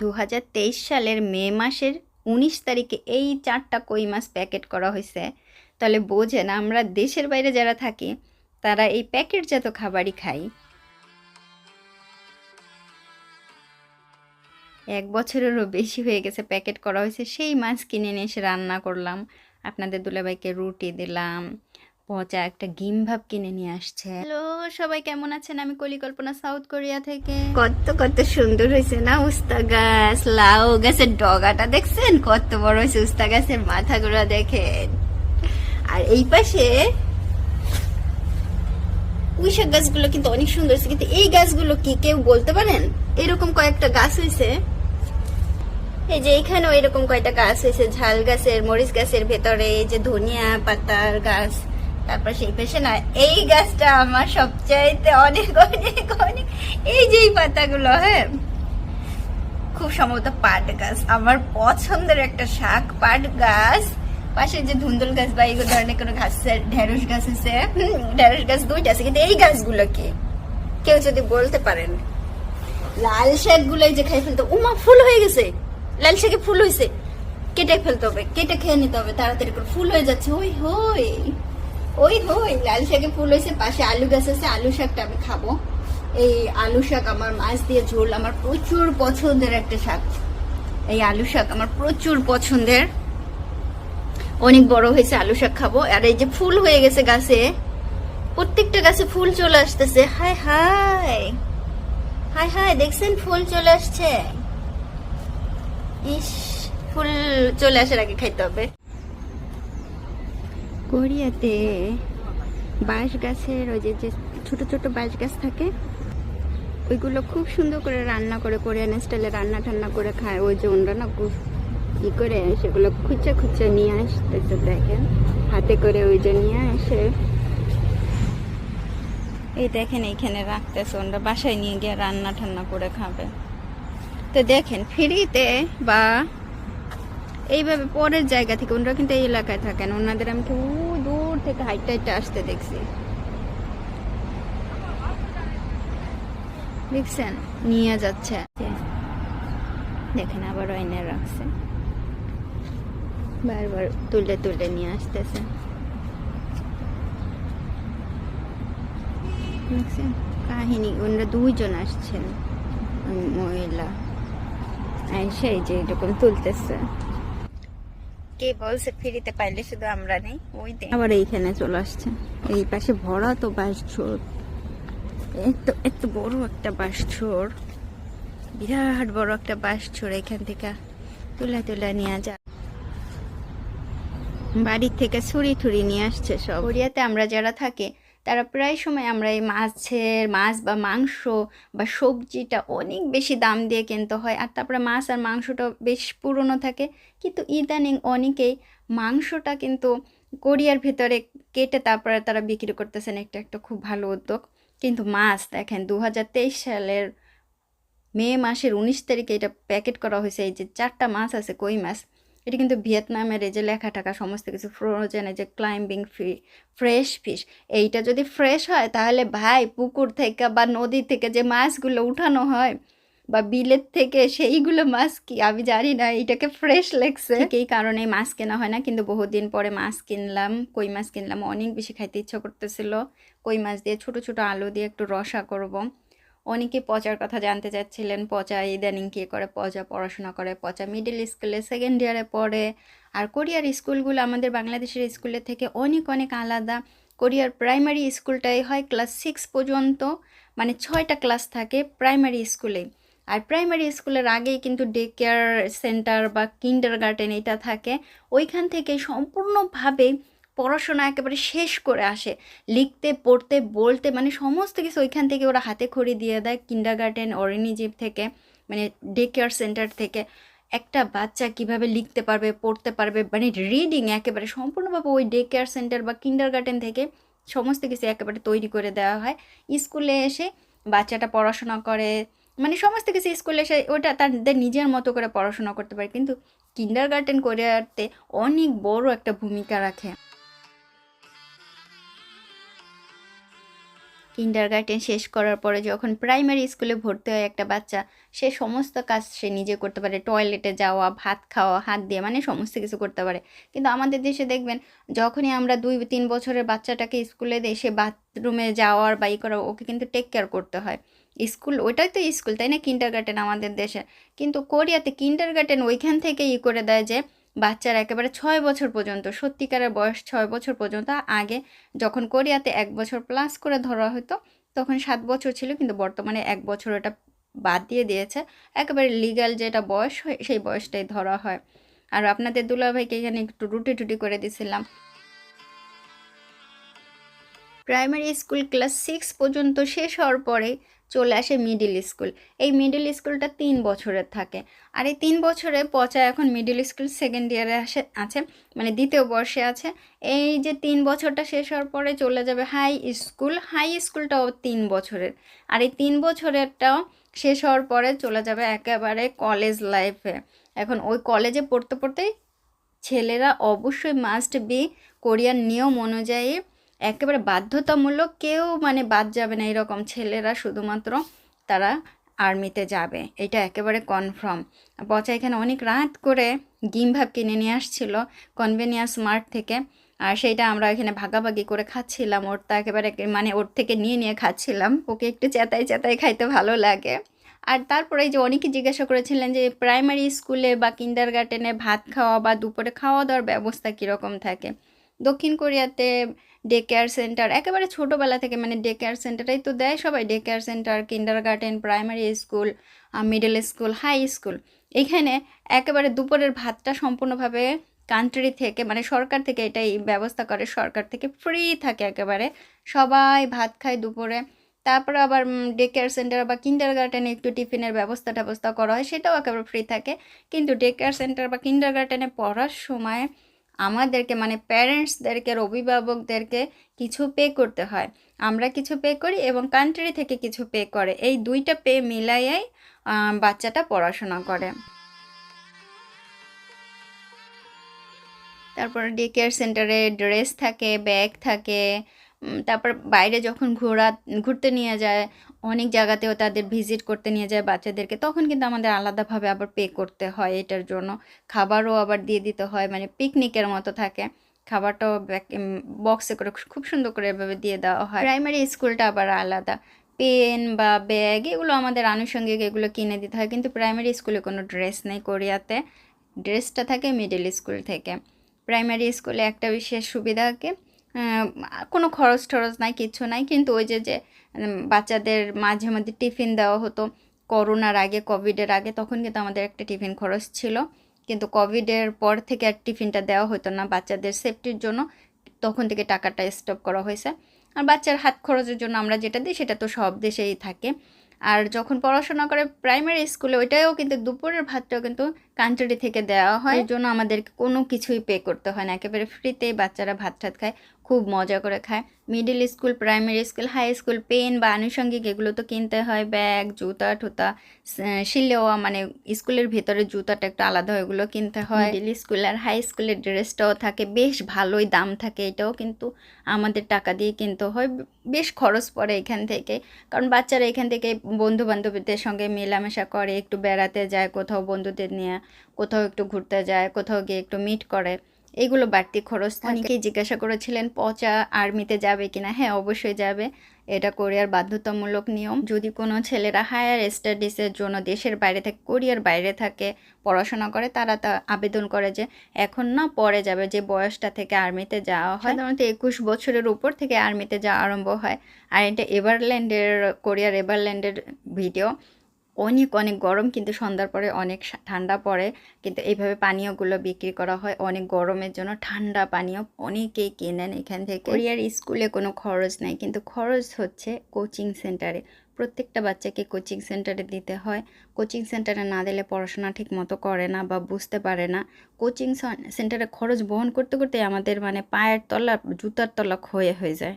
দু হাজার তেইশ সালের মে মাসের উনিশ তারিখে এই চারটা কই মাছ প্যাকেট করা হয়েছে তাহলে বোঝেন, আমরা দেশের বাইরে যারা থাকি, তারা এই প্যাকেটজাত খাবারই খাই। এক বছরেরও বেশি হয়ে গেছে প্যাকেট করা হয়েছে সেই মাছ কিনে নিয়ে এসে রান্না করলাম। আপনাদের দুলাভাইকে রুটি দিলাম। পচা একটা গিম ভাব কিনে নিয়ে আসছে। হ্যালো সবাই কেমন আছেন? আমি কলিকল্পনা সাউথ কোরিয়া থেকে। কত কত সুন্দর হয়েছে না উস্তা গাছ? লাউ গাছের ডগাটা দেখছেন? কত বড় হয়েছে উস্তা গাছের মাথাগুলো দেখেন। আর এই পাশে পুঁইশাক গাছগুলো কিন্তু অনেক সুন্দর হয়েছে। কিন্তু এই গাছগুলো কি কেউ বলতে পারেন? এরকম কয়েকটা গাছ হয়েছে। এই যে এখানেও এরকম কয়টা গাছ হয়েছে। ঝাল গাছের মরিচ গাছের ভেতরে এই যে ধনিয়া পাতার গাছ। তারপর সেই পাশে না এই গাছটা আমার সবচাইতে অনেক অনেক অনেক। এই যে পাতাগুলো হ্যাঁ। খুব সম্ভবত পাট গাছ। আমার পছন্দের একটা শাক পাট গাছ। পাশে যে ধুন্দুল গাছ বা এই ধরনের কোনো গাছ আছে, ঢেঁড়স গাছ আছে ঢেঁড়স গাছ দুইটা আছে কিন্তু এই গাছগুলো কি কেউ যদি বলতে পারেন লাল শাক গুলাই যে খাই ফেলতো উমা ফুল হয়ে গেছে। লাল শাকে ফুল হয়েছে কেটে ফেলতে হবে কেটে খেয়ে নিতে হবে তাড়াতাড়ি করে। ফুল হয়ে যাচ্ছে। ওই হই ওই হই লাল শাকে ফুল হয়েছে, পাশে আলু গাছ আছে, আলু শাকটা আমি খাব। এই আলু শাক আমার মাছ দিয়ে ঝোল, আমার প্রচুর পছন্দের একটা শাক। এই আলু শাক আমার প্রচুর পছন্দের। অনেক বড় হয়েছে, আলু শাক খাব। আর এই যে ফুল হয়ে গেছে গাছে, প্রত্যেকটা গাছে ফুল চলে আসতেছে। হায় হায়! হায় হায়, দেখছেন ফুল চলে আসছে? ইস, ফুল চলে আসার আগে খাইতে হবে। কোরিয়াতে বাঁশ গাছের ওই যে যে ছোট ছোট বাঁশ গাছ থাকে, ওইগুলো খুব সুন্দর করে রান্না করে, কোরিয়ান স্টাইলে রান্না টান্না করে খায়। ওই যে ওনরা না ই করে, সেগুলো খুচে খুচে নিয়ে আসতেছে দেখেন, হাতে করে ওই যে নিয়ে আসে। এই দেখেন, এইখানে রাখতেছে ওনরা, বাসায় নিয়ে গিয়ে রান্না ঠান্না করে খাবে। তো দেখেন, ফ্রিতে বা এইভাবে পরের জায়গা থেকে ওনারা কিন্তু এই এলাকায় থাকেন। ওনাদের আমি থেকে হাইটে হাইটে আসতে দেখছি। দেখছেন? নিয়ে যাচ্ছে। দেখেন আবার এনে রাখছে। বারবার তুলে তুলে নিয়ে আসতেছে। দেখছেন? কাহিনী, ওনারা দুইজন আসছেন, মহিলা। সেই যে এরকম তুলতেছে। কে বলছে ফ্রিতে পাইলে শুধু আমরা নেই, ওই দিন আবার এইখানে চলে আসছে। এই পাশে ভরা তো বাস ছোট এত এত বড় একটা বাস ছোড় বিরাট বড় একটা বাস ছোড় এখান থেকে। তুলে তুলে নিয়ে যা বাড়ির থেকে ছুরি ঠুরি নিয়ে আসছে সব। ওড়িয়াতে আমরা যারা থাকি তারা প্রায় সময় আমরা এই মাছের মাছ বা মাংস বা সবজিটা অনেক বেশি দাম দিয়ে কিনতে হয় আর তারপরে মাছ আর মাংসটা বেশ পুরনো থাকে। কিন্তু ইদানিং অনেকেই মাংসটা কিন্তু কোরিয়ার ভিতরে কেটে তারপরে তারা বিক্রি করতেছেন। একটা একটা খুব ভালো উদ্যোগ। কিন্তু মাছ দেখেন দু হাজার তেইশ সালের মে মাসের উনিশ তারিখে এটা প্যাকেট করা হয়েছে। এই যে চারটা মাছ আছে, কই মাছ? এটা কিন্তু ভিয়েতনামের এই যে লেখা টাকা সমস্ত কিছু ফ্রোজেন যে ক্লাইম্বিং ফি ফ্রেশ ফিশ এইটা যদি ফ্রেশ হয় তাহলে ভাই পুকুর থেকে বা নদী থেকে যে মাছগুলো উঠানো হয় বা বিলের থেকে সেইগুলো মাছ কি আমি জানি না এটাকে ফ্রেশ লেগছে এই কারণে মাছ কেনা হয় না, কিন্তু বহুদিন পরে মাছ কিনলাম, কই মাছ কিনলাম, অনেক বেশি খাইতে ইচ্ছা করতেছিল। কই মাছ দিয়ে ছোট ছোট আলু দিয়ে একটু রসা করব। অনেকে পচার কথা জানতে চাচ্ছিলেন। পচা ইদানিং কে করে? পচা পড়াশোনা করে, পচা মিডল স্কুলে সেকেন্ড ইয়ারে পড়ে। আর কোরিয়ার স্কুলগুলো আমাদের বাংলাদেশের স্কুলের থেকে অনেক অনেক আলাদা। কোরিয়ার প্রাইমারি স্কুলটাই হয় ক্লাস সিক্স পর্যন্ত। মানে ছয়টা ক্লাস থাকে প্রাইমারি স্কুলে আর প্রাইমারি স্কুলের আগেই কিন্তু ডে কেয়ার সেন্টার বা কিন্ডার গার্ডেন এটা থাকে। ওইখান থেকে সম্পূর্ণভাবে পড়াশোনা একেবারে শেষ করে আসে। লিখতে, পড়তে, বলতে মানে সমস্ত কিছু ওইখান থেকে ওরা হাতে খড়ি দিয়ে দেয় কিন্ডার গার্ডেন অরিনিজিপ থেকে মানে ডে কেয়ার সেন্টার থেকে। একটা বাচ্চা কীভাবে লিখতে পারবে, পড়তে পারবে মানে রিডিং একেবারে সম্পূর্ণভাবে ওই ডে কেয়ার সেন্টার বা কিন্ডার গার্ডেন থেকে সমস্ত কিছু একেবারে তৈরি করে দেওয়া হয়। স্কুলে এসে বাচ্চাটা পড়াশোনা করে মানে সমস্ত কিছু স্কুলে এসে ওটা তাদের নিজের মতো করে পড়াশোনা করতে পারে। কিন্তু কিন্ডার গার্ডেন কোরিয়াতে অনেক বড় একটা ভূমিকা রাখে। কিন্ডার গার্ডেন শেষ করার পরে যখন প্রাইমারি স্কুলে ভর্তি হয় একটা বাচ্চা, সে সমস্ত কাজ সে নিজে করতে পারে। টয়লেটে যাওয়া, ভাত খাওয়া, হাত দিয়ে মানে সমস্ত কিছু করতে পারে। কিন্তু আমাদের দেশে দেখবেন, যখনই আমরা দুই, তিন বছরের বাচ্চাটাকে স্কুলে দিয়ে, সে বাথরুমে যাওয়ার বা ই করা ওকে কিন্তু টেক কেয়ার করতে হয়। স্কুল ওইটাই তো স্কুল তাই না? কিন্ডার গার্ডেন আমাদের দেশে। কিন্তু কোরিয়াতে কিন্ডার গার্ডেন ওইখান থেকে ই করে দেয় যে বাচ্চারা একেবারে ছয় বছর পর্যন্ত, সত্যিকারের বয়স ছয় বছর পর্যন্ত আগে যখন কোরিয়াতে এক বছর প্লাস করে ধরা হতো, তখন সাত বছর ছিল কিন্তু বর্তমানে এক বছর ওটা বাদ দিয়ে দিয়েছে। একেবারে লিগ্যাল যেটা বয়স হয়, সেই বয়সটাই ধরা হয়। আর আপনাদের দুলাভাইকে এখানে একটু রুটি টুটি করে দিছিলাম। প্রাইমারি স্কুল ক্লাস সিক্স পর্যন্ত শেষ হওয়ার পরে চলে আসে মিডিল স্কুল এই মিডিল স্কুলটা তিন বছরের থাকে। আর এই তিন বছরে পচা এখন মিডিল স্কুল সেকেন্ড ইয়ারে আসে, আছে মানে দ্বিতীয় বর্ষে আছে। এই যে তিন বছরটা শেষ হওয়ার পরে চলে যাবে হাই স্কুল হাই স্কুলটাও তিন বছরের। আর এই তিন বছরেরটাও শেষ হওয়ার পরে চলে যাবে একেবারে কলেজ লাইফে এখন ওই কলেজে পড়তে পড়তেই ছেলেরা অবশ্যই মাস্ট বি কোরিয়ান নিয়ম অনুযায়ী একেবারে বাধ্যতামূলক কেউ মানে বাদ যাবে না এরকম ছেলেরা শুধুমাত্র তারা আর্মিতে যাবে। এটা একেবারে কনফার্ম পচা এখানে অনেক রাত করে ডিম ভাব কিনে নিয়ে আসছিল কনভেনিয়ান্স মার্ট থেকে। আর সেইটা আমরা এখানে ভাগাভাগি করে খাচ্ছিলাম, ওর তা একেবারে মানে ওর থেকে নিয়ে নিয়ে খাচ্ছিলাম। ওকে একটু চেতাই চেতাই খাইতে ভালো লাগে। আর তারপরে যে অনেকে জিজ্ঞাসা করেছিলেন যে প্রাইমারি স্কুলে বা কিন্ডার গার্ডেনে ভাত খাওয়া বা দুপুরে খাওয়া দাওয়ার ব্যবস্থা কীরকম থাকে? দক্ষিণ কোরিয়াতে ডে কেয়ার সেন্টার একেবারে ছোটোবেলা থেকে মানে ডে কেয়ার সেন্টারটাই তো দেয় সবাই day care centre kindergarten primary school middle school high school এখানে একেবারে দুপুরের ভাতটা সম্পূর্ণভাবে কান্ট্রি থেকে মানে সরকার থেকে এটাই ব্যবস্থা করে, সরকার থেকে ফ্রি থাকে একেবারে। সবাই ভাত খায় দুপুরে। তারপরে আবার ডে কেয়ার সেন্টার বা কিন্ডার গার্ডেনে একটু টিফিনের ব্যবস্থা ট্যবস্থা করা হয়, সেটাও একেবারে ফ্রি থাকে। কিন্তু ডে কেয়ার সেন্টার বা কিন্ডার গার্ডেনে পড়ার সময় আমাদেরকে মানে প্যারেন্টসদেরকে অভিভাবকদেরকে কিছু পে করতে হয়। আমরা কিছু পে করি এবং কান্ট্রি থেকে কিছু পে করে। এই দুইটা পে মিলাইয়াই বাচ্চাটা পড়াশোনা করে। তারপর ডে কেয়ার সেন্টারে ড্রেস থাকে ব্যাগ থাকে তারপর বাইরে যখন ঘোরা, ঘুরতে নিয়ে যায় অনেক জায়গাতেও তাদের ভিজিট করতে নিয়ে যায় বাচ্চাদেরকে। তখন কিন্তু আমাদের আলাদাভাবে আবার পে করতে হয় এটার জন্য। খাবারও আবার দিয়ে দিতে হয় মানে পিকনিকের মতো থাকে। খাবারটাও বক্সে করে খুব সুন্দর করে এভাবে দিয়ে দেওয়া হয়। প্রাইমারি স্কুলটা আবার আলাদা। পেন বা ব্যাগ এগুলো আমাদের আনুষঙ্গিক এগুলো কিনে দিতে হয়, কিন্তু প্রাইমারি স্কুলে কোনো ড্রেস নেই কোরিয়াতে। ড্রেসটা থাকে মিডল স্কুল থেকে। প্রাইমারি স্কুলে একটা বিশেষ সুবিধা কি? কোনো খরচ টরচ নাই কিচ্ছু নাই, কিন্তু ওই যে যে বাচ্চাদের মাঝে মধ্যে টিফিন দেওয়া হতো, করোনার আগে, কোভিডের আগে, তখন কিন্তু আমাদের একটা টিফিন খরচ ছিল। কিন্তু কোভিডের পর থেকে আর টিফিনটা দেওয়া হতো না বাচ্চাদের সেফটির জন্য, তখন থেকে টাকাটা স্টপ করা হয়েছে। আর বাচ্চার হাত খরচের জন্য আমরা যেটা দিই, সেটা তো সব দেশেই থাকে। আর যখন পড়াশোনা করে প্রাইমারি স্কুলে ওইটাও কিন্তু দুপুরের ভাতটাও কিন্তু কান্ট্রি থেকে দেওয়া হয়। এর জন্য আমাদেরকে কোনো কিছুই পে করতে হয় না। একেবারে ফ্রিতেই বাচ্চারা ভাত টাত খায় খুব মজা করে খায়। Middle school primary school high school pen বা আনুষঙ্গিক এগুলো তো কিনতে হয়। ব্যাগ জুতা ঠুতা শিলেওয়া মানে স্কুলের ভেতরে জুতাটা একটু আলাদা হয় এগুলো কিনতে হয়। মিডিল স্কুল আর হাই স্কুলের ড্রেসটাও থাকে বেশ ভালোই দাম থাকে এটাও কিন্তু আমাদের টাকা দিয়ে কিনতে হয়। বেশ খরচ পড়ে এখান থেকে। কারণ বাচ্চারা এখান থেকে বন্ধু বান্ধবীদের সঙ্গে মেলামেশা করে একটু বেড়াতে যায় কোথাও বন্ধুদের নিয়ে। কোথাও একটু ঘুরতে যায়, কোথাও গিয়ে একটু মিট করে, এগুলো বাড়তি খরচ অনেকেই জিজ্ঞাসা করেছিলেন, পচা আর্মিতে যাবে কিনা? হ্যাঁ অবশ্যই যাবে। এটা কোরিয়ার বাধ্যতামূলক নিয়ম। যদি কোনো ছেলেরা হায়ার স্টাডিজের জন্য দেশের বাইরে থেকে কোরিয়ার বাইরে থাকে, পড়াশোনা করে, তারা তা আবেদন করে যে এখন না, পরে যাবে। যে বয়সটা থেকে আর্মিতে যাওয়া হয়, সাধারণত একুশ বছরের উপর থেকে আর্মিতে যাওয়া আরম্ভ হয়। আর এটা এভারল্যান্ডের কোরিয়ার এভারল্যান্ডের ভিডিও অনেক অনেক গরম, কিন্তু সন্ধ্যার পরে অনেক ঠান্ডা পড়ে। কিন্তু এইভাবে পানীয়গুলো বিক্রি করা হয় অনেক গরমের জন্য। ঠান্ডা পানীয় অনেকেই কেনেন এখান থেকে। কোরিয়ার স্কুলে কোনো খরচ নেই, কিন্তু খরচ হচ্ছে কোচিং সেন্টারে। প্রত্যেকটা বাচ্চাকে কোচিং সেন্টারে দিতে হয়। কোচিং সেন্টারে না দিলে পড়াশোনা ঠিক মতো করে না বা বুঝতে পারে না। কোচিং সেন্টারে খরচ বহন করতে করতে আমাদের মানে পায়ের তলা, জুতার তলা ক্ষয়ে হয়ে যায়।